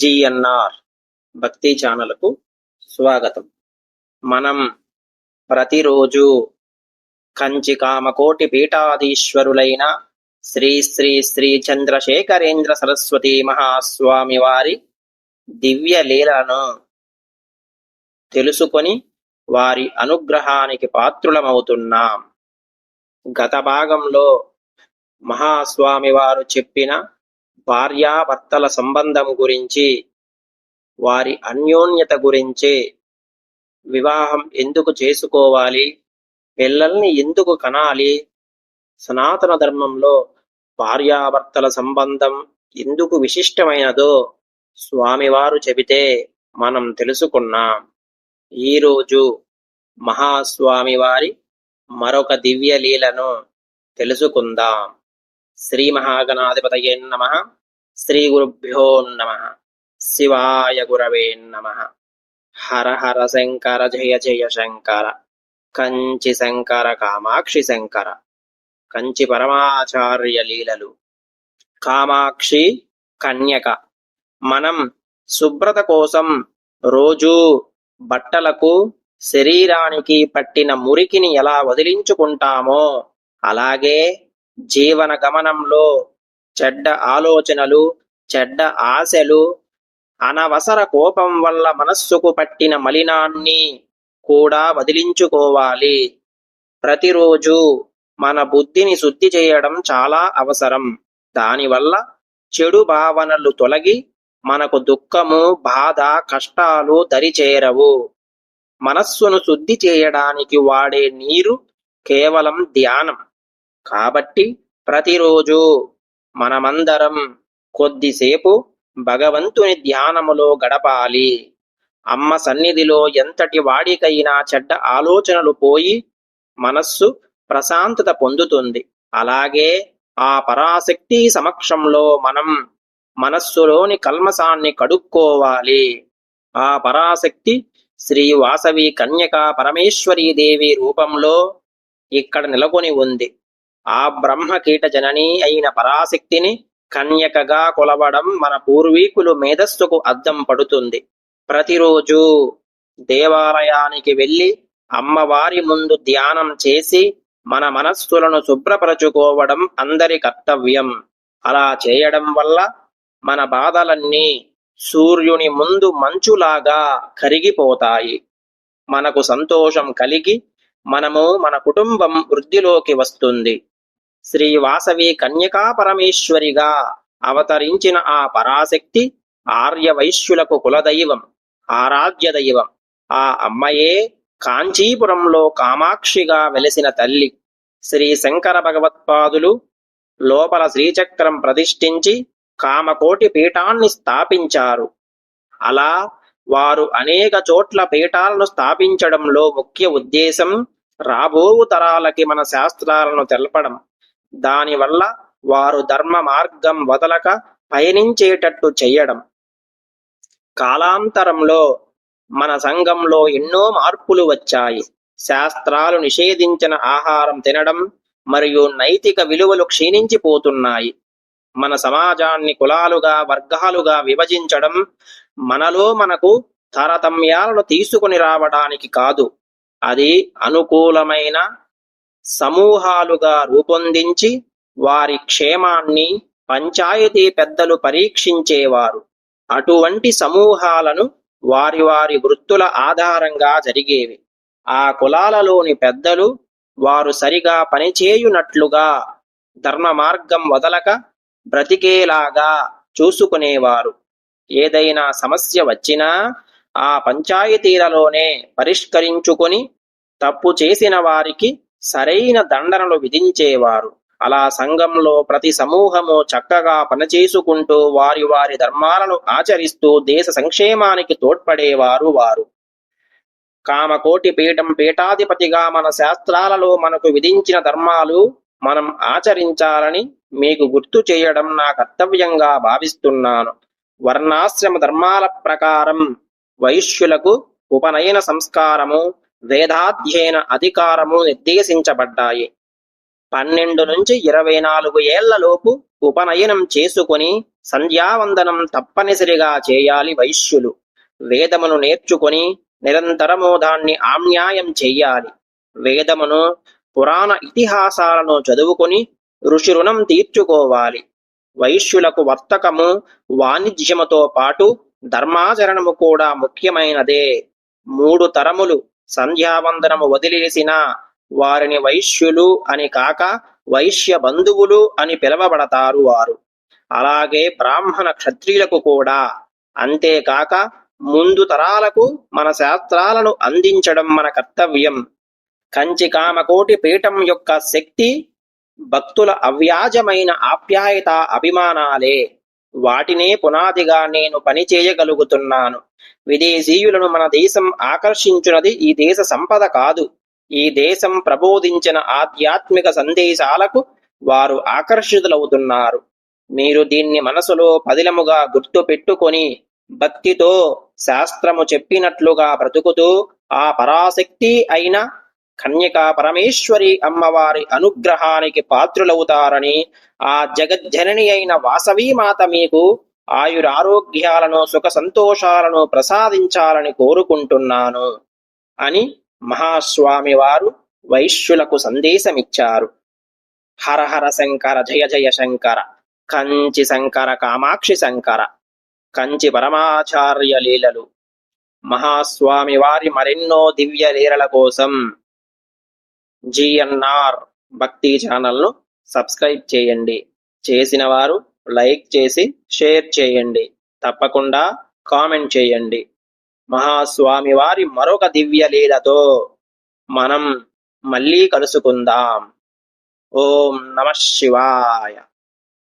GNR భక్తి ఛానల్కు స్వాగతం. మనం ప్రతిరోజు కంచి కామకోటి పీఠాధీశ్వరులైన శ్రీ శ్రీ శ్రీ చంద్రశేఖరేంద్ర సరస్వతి మహాస్వామి వారి దివ్య లీలను తెలుసుకొని వారి అనుగ్రహానికి పాత్రులమవుతున్నాం. గత భాగంలో మహాస్వామి వారు చెప్పిన భార్యాభర్తల సంబంధం గురించి వారి అన్యోన్యత గురించి వివాహం ఎందుకు చేసుకోవాలి పిల్లల్ని ఎందుకు కనాలి సనాతన ధర్మంలో భార్యాభర్తల సంబంధం ఎందుకు విశిష్టమైనదో స్వామివారు చెబితే మనం తెలుసుకున్నాం. ఈరోజు మహాస్వామి వారి మరొక దివ్య లీలను తెలుసుకుందాం. శ్రీ మహాగణాధిపతయే నమ. శ్రీ గురుభ్యో నమ. శివాయ గురవే నమ. హర హర శంకర జయ జయ శంకర. కంచి శంకర కామాక్షి శంకర. కంచి పరమాచార్య లీలలు. కామాక్షి కన్యక. మనం శుభ్రత కోసం రోజూ బట్టలకు శరీరానికి పట్టిన మురికిని ఎలా వదిలించుకుంటామో అలాగే జీవన గమనంలో చెడ్డ ఆలోచనలు చెడ్డ ఆశలు అనవసర కోపం వల్ల మనస్సుకు పట్టిన మలినాన్ని కూడా వదిలించుకోవాలి. ప్రతిరోజు మన బుద్ధిని శుద్ధి చేయడం చాలా అవసరం. దానివల్ల చెడు భావనలు తొలగి మనకు దుఃఖము బాధ కష్టాలు దరిచేరవు. మనస్సును శుద్ధి చేయడానికి వాడే నీరు కేవలం ధ్యానం. కాబట్టి ప్రతిరోజు మనమందరం కొద్దిసేపు భగవంతుని ధ్యానములో గడపాలి. అమ్మ సన్నిధిలో ఎంతటి వాడికైనా చెడ్డ ఆలోచనలు పోయి మనస్సు ప్రశాంతత పొందుతుంది. అలాగే ఆ పరాశక్తి సమక్షంలో మనం మనస్సులోని కల్మసాన్ని కడుక్కోవాలి. ఆ పరాశక్తి శ్రీ వాసవి కన్యక పరమేశ్వరీ దేవి రూపంలో ఇక్కడ నెలకొని ఉంది. ఆ బ్రహ్మ కీట జననీ అయిన పరాశక్తిని కన్యకగా కొలవడం మన పూర్వీకులు మేధస్సుకు అద్దం పడుతుంది. ప్రతిరోజు దేవాలయానికి వెళ్ళి అమ్మవారి ముందు ధ్యానం చేసి మన మనస్సులను శుభ్రపరచుకోవడం అందరి కర్తవ్యం. అలా చేయడం వల్ల మన బాధలన్నీ సూర్యుని ముందు మంచులాగా కరిగిపోతాయి. మనకు సంతోషం కలిగి మనము మన కుటుంబం వృద్ధిలోకి వస్తుంది. శ్రీ వాసవి కన్యకా పరమేశ్వరిగా అవతరించిన ఆ పరాశక్తి ఆర్య వైశ్యులకు కులదైవం ఆరాధ్య దైవం. ఆ అమ్మయే కాంచీపురంలో కామాక్షిగా వెలసిన తల్లి. శ్రీ శంకర భగవత్పాదులు లోపల శ్రీచక్రం ప్రతిష్ఠించి కామకోటి పీఠాన్ని స్థాపించారు. అలా వారు అనేక చోట్ల పీఠాలను స్థాపించడంలో ముఖ్య ఉద్దేశం రాబోవు తరాలకి మన శాస్త్రాలను తెలపడం. దానివల్ల వారు ధర్మ మార్గం వదలక పయనించేటట్టు చెయ్యడం. కాలాంతరంలో మన సంఘంలో ఎన్నో మార్పులు వచ్చాయి. శాస్త్రాలు నిషేధించిన ఆహారం తినడం మరియు నైతిక విలువలు క్షీణించిపోతున్నాయి. మన సమాజాన్ని కులాలుగా వర్గాలుగా విభజించడం మనలో మనకు తారతమ్యాలను తీసుకుని రావడానికి కాదు. అది అనుకూలమైన సమూహాలుగా రూపొందించి వారి క్షేమాన్ని పంచాయతీ పెద్దలు పరీక్షించేవారు. అటువంటి సమూహాలను వారి వారి వృత్తుల ఆధారంగా జరిగేవి. ఆ కులాలలోని పెద్దలు వారు సరిగా పనిచేయునట్లుగా ధర్మ మార్గం వదలక బ్రతికేలాగా చూసుకునేవారు. ఏదైనా సమస్య వచ్చినా ఆ పంచాయతీలలోనే పరిష్కరించుకొని తప్పు చేసిన వారికి సరైన దండనలు విధించేవారు. అలా సంఘంలో ప్రతి సమూహము చక్కగా పనిచేసుకుంటూ వారి వారి ధర్మాలను ఆచరిస్తూ దేశ సంక్షేమానికి తోడ్పడేవారు వారు. కామకోటి పీఠం పీఠాధిపతిగా మన శాస్త్రాలలో మనకు విధించిన ధర్మాలు మనం ఆచరించాలని మీకు గుర్తు చేయడం నా కర్తవ్యంగా భావిస్తున్నాను. వర్ణాశ్రమ ధర్మాల ప్రకారం వైశ్యులకు ఉపనయన సంస్కారము వేదాధ్యయన అధికారము నిర్దేశించబడ్డాయి. పన్నెండు నుంచి ఇరవై నాలుగు ఏళ్ళలోపు ఉపనయనం చేసుకొని సంధ్యావందనం తప్పనిసరిగా చేయాలి వైశ్యులు. వేదమును నేర్చుకొని నిరంతరము దాన్ని ఆమ్యాయం చెయ్యాలి. వేదమును పురాణ ఇతిహాసాలను చదువుకొని ఋషి రుణం తీర్చుకోవాలి. వైశ్యులకు వర్తకము వాణిజ్యముతో పాటు ధర్మాచరణము కూడా ముఖ్యమైనదే. మూడు తరములు సంధ్యావందనము వదిలేసిన వారిని వైశ్యులు అని కాక వైశ్య బంధువులు అని పిలవబడతారు వారు. అలాగే బ్రాహ్మణ క్షత్రియులకు కూడా. అంతేకాక ముందు తరాలకు మన శాస్త్రాలను అందించడం మన కర్తవ్యం. కంచి కామకోటి పీఠం యొక్క శక్తి భక్తుల అవ్యాజమైన ఆప్యాయత అభిమానాలే. వాటినే పునాదిగా నేను పని చేయగలుగుతున్నాను. విదేశీయులను మన దేశం ఆకర్షించున్నది ఈ దేశ సంపద కాదు. ఈ దేశం ప్రబోధించిన ఆధ్యాత్మిక సందేశాలకు వారు ఆకర్షితులవుతున్నారు. మీరు దీన్ని మనసులో పదిలముగా గుర్తు పెట్టుకొని భక్తితో శాస్త్రము చెప్పినట్లుగా బ్రతుకుతూ ఆ పరాశక్తి అయిన కన్యకా పరమేశ్వరి అమ్మవారి అనుగ్రహానికి పాత్రులవుతారని ఆ జగజ్జనని అయిన వాసవీమాత మీకు ఆయురారోగ్యాలను సుఖ సంతోషాలను ప్రసాదించాలని కోరుకుంటున్నాను అని మహాస్వామి వారు వైశ్యులకు సందేశమిచ్చారు. హరహర శంకర జయ జయ శంకర కంచి శంకర కామాక్షి శంకర కంచి పరమాచార్య లీలలు. మహాస్వామి వారి మరెన్నో దివ్య లీలల కోసం జిఎన్ఆర్ భక్తి ఛానల్ను సబ్స్క్రైబ్ చేయండి. చేసిన వారు లైక్ చేసి షేర్ చేయండి. తప్పకుండా కామెంట్ చేయండి. మహాస్వామి వారి మరొక దివ్య లీలతో మనం మళ్ళీ కలుసుకుందాం. ఓం నమ శివాయ.